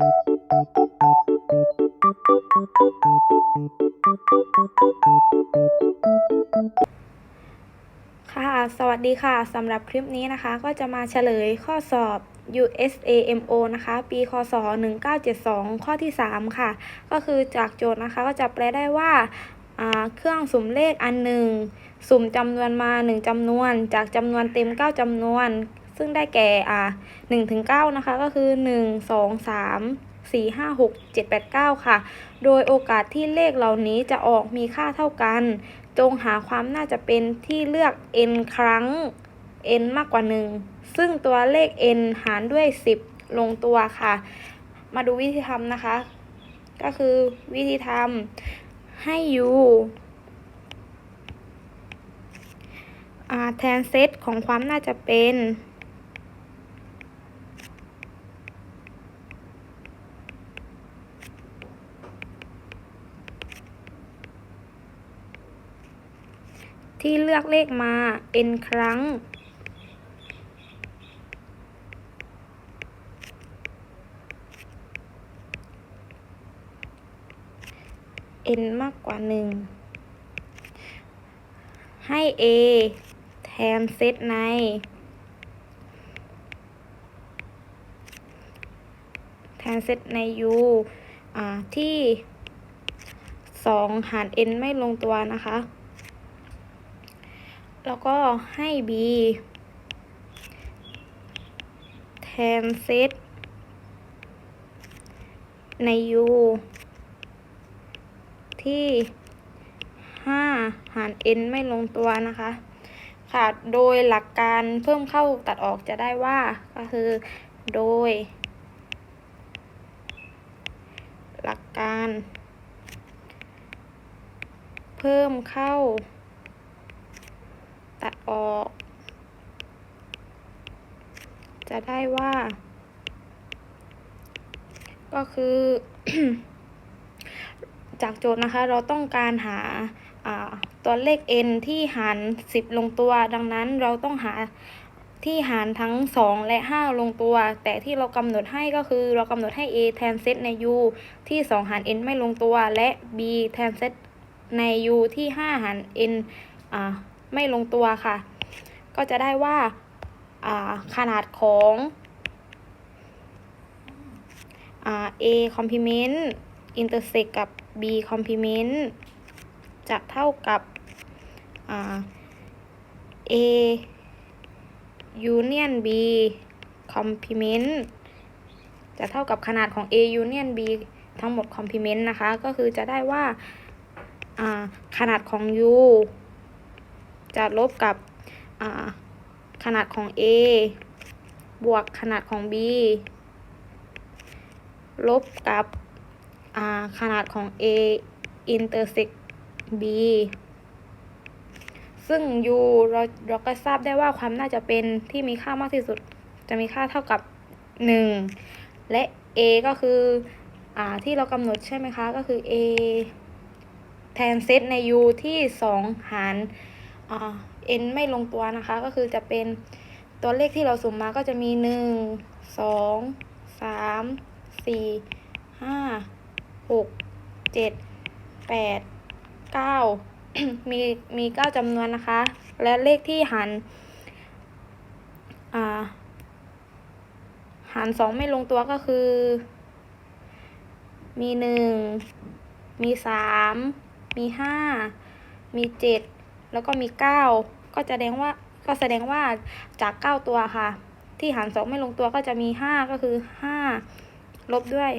ค่ะ สวัสดีค่ะ สำหรับคลิปนี้นะคะก็จะมาเฉลยข้อสอบ USAMO นะคะ ปี คศ 1972 ข้อที่ 3 ค่ะ ก็คือจากโจทย์นะคะ ก็จะแปลได้ว่าเครื่องสุ่มเลขอันหนึ่ง สุ่มจำนวนมา 1จำนวน จากจำนวนเต็ม 9จำนวน ซึ่งได้แก่อ่า1ถึง9นะคะ ก็คือ1 2 3 4 5 6 7 8 9ค่ะ โดยโอกาสที่เลขเหล่านี้จะออกมีค่าเท่ากัน จงหาความน่าจะเป็นที่เลือก n ครั้ง n มากกว่า1ซึ่งตัวเลข n หารด้วย 10 ลงตัวค่ะ มาดูวิธีทำนะคะ ก็คือวิธีทำให้ u แทนเซตของความน่าจะเป็น ที่เลือกเลขมา n ครั้ง n มากกว่า 1 ให้ a แทนเซตใน แทนเซตใน u อ่าที่ 2 หาร n ไม่ลงตัวนะคะ แล้วก็ให้ b แทนเซตใน u ที่ 5 หาร n ไม่ลงตัวนะคะ ค่ะ โดยหลักการเพิ่มเข้าตัดออกจะได้ว่า ก็คือ โดย หลักการ เพิ่มเข้า ออก จะได้ว่า ก็คือ จากโจทย์นะคะ เราต้องการหาตัวเลข n ที่หาร 10 ลงตัว ดังนั้นเราต้องหาที่หารทั้ง 2 และ 5 ลงตัว แต่ที่เรากำหนดให้ก็คือเรากำหนดให้ a แทนเซตใน u ที่ 2 หาร n ไม่ลงตัว และ b แทนเซตใน u ที่ 5 หาร n อ่า ไม่ลงตัวค่ะ ก็จะได้ว่าาขนาดของอ a complement intersect กับ b complement จะเท่ากับอ a union b complement จะเท่ากับขนาดของ a union b ทั้งหมด complement นะคะ ก็คือจะได้ว่าอ่าขนาดของ u จะลบกับขนาดของ a บวกขนาดของ b ลบกับขนาดของ a intersect b ซึ่ง u เราเราก็ทราบได้ว่าความน่าจะเป็นที่มีค่ามากที่สุดจะมีค่าเท่ากับ 1 และ a ก็คืออที่เรากำหนดใช่ไหมคะ ก็คือ a แทนเซตใน u ที่ 2 หาร อ่า n ไม่ลงตัวนะคะ ก็คือจะเป็นตัวเลขที่เราสุ่มมาก็จะมี1 2 3 4 5 6 7 8 9มีมีมีเก้าจำนวนนะคะ และเลขที่หารอ่าหารสองไม่ลงตัวก็คือ มีหนึ่ง มีสาม มีห้า มีเจ็ด แล้วก็มีเก้าก็จะแสดงว่าก็แสดงว่าจากเก้าตัวค่ะ ที่หารสองไม่ลงตัวก็จะมีห้าก็คือห้าลบด้วย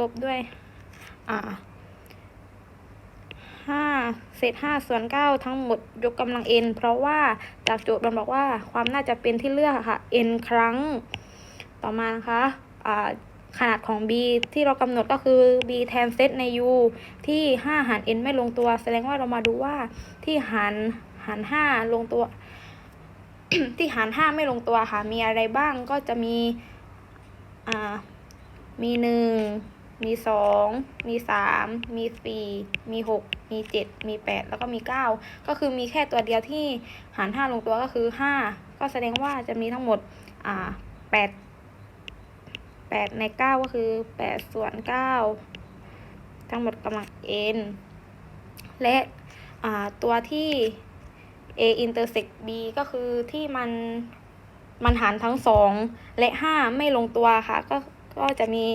ลบด้วย อ่าห้าเศษห้าส่วนเก้าทั้งหมดยกกำลัง n เพราะว่าจากโจทย์มันบอกว่าความน่าจะเป็นที่เลือกอะค่ะ n ครั้ง ต่อมานะคะ อ่า ขนาดของ b ที่เรากำหนดก็คือ b แทนเซตใน u ที่ 5 หาร n ไม่ลงตัว แสดงว่าเรามาดูว่าที่หารหาร 5 ลงตัว ที่หาร 5 ไม่ลงตัวค่ะ มีอะไรบ้างก็จะมีอ่ามีหนึ่งมีสองมีสามมีสี่มีหกมีเจ็ดมีแปดแล้วก็มีเก้าก็คือมีแค่ตัวเดียวที่หารห้าลงตัวก็คือห้าก็แสดงว่าจะมีทั้งหมดอ่าแปด 8 ใน 9 ก็คือ 8 ส่วน 9 ทั้งหมดกำลัง n และตัวที่ a intersect b ก็คือที่มันมันหารทั้ง 2 และ 5 ไม่ลงตัวค่ะ ก็ก็จะมี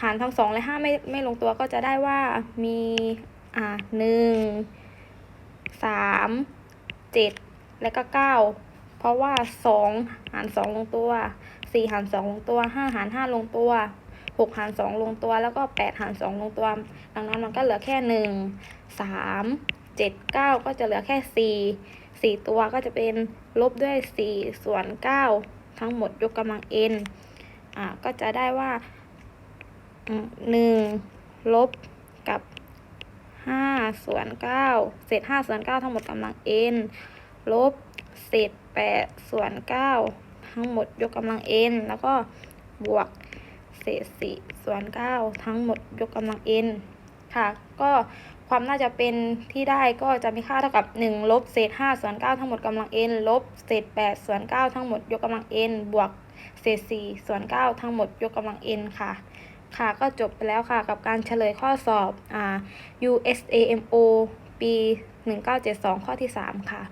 หารทั้ง 2 และ 5 ไม่ไม่ลงตัวก็จะได้ว่ามีอ่าหนึ่งสามเจ็ดและก็เก้า เพราะว่าสองหารสองลงตัวสี่หารสองลงตัวห้าหารห้าลงตัวหกหารสองลงตัวแล้วก็แปดหารสองลงตัว ดังนั้นมันก็เหลือแค่หนึ่งสามเจ็ดเก้าก็จะเหลือแค่สี่สี่ตัวก็จะเป็นลบด้วยสี่ส่วนเก้าทั้งหมดยกกำลัง n อ่าก็จะได้ว่าหนึ่งลบกับห้าส่วนเก้าเศษห้าส่วนเก้าทั้งหมดกำลัง n ลบ เศษแปดส่วนเก้าทั้งหมดยกกำลัง n แล้วก็บวกเศษสี่ส่วนเก้าทั้งหมดยกกำลัง n ค่ะ ก็ความน่าจะเป็นที่ได้ก็จะมีค่าเท่ากับ 1 ลบเศษ5ส่วน9ทั้งหมดกำลัง n ลบเศษ8ส่วน9ทั้งหมดยกกำลัง n บวกเศษ4ส่วน9ทั้งหมดยกกำลัง n ค่ะ ค่ะก็จบไปแล้วค่ะกับการเฉลยข้อสอบอ่า USAMO ปี 1972 ข้อที่ 3 ค่ะ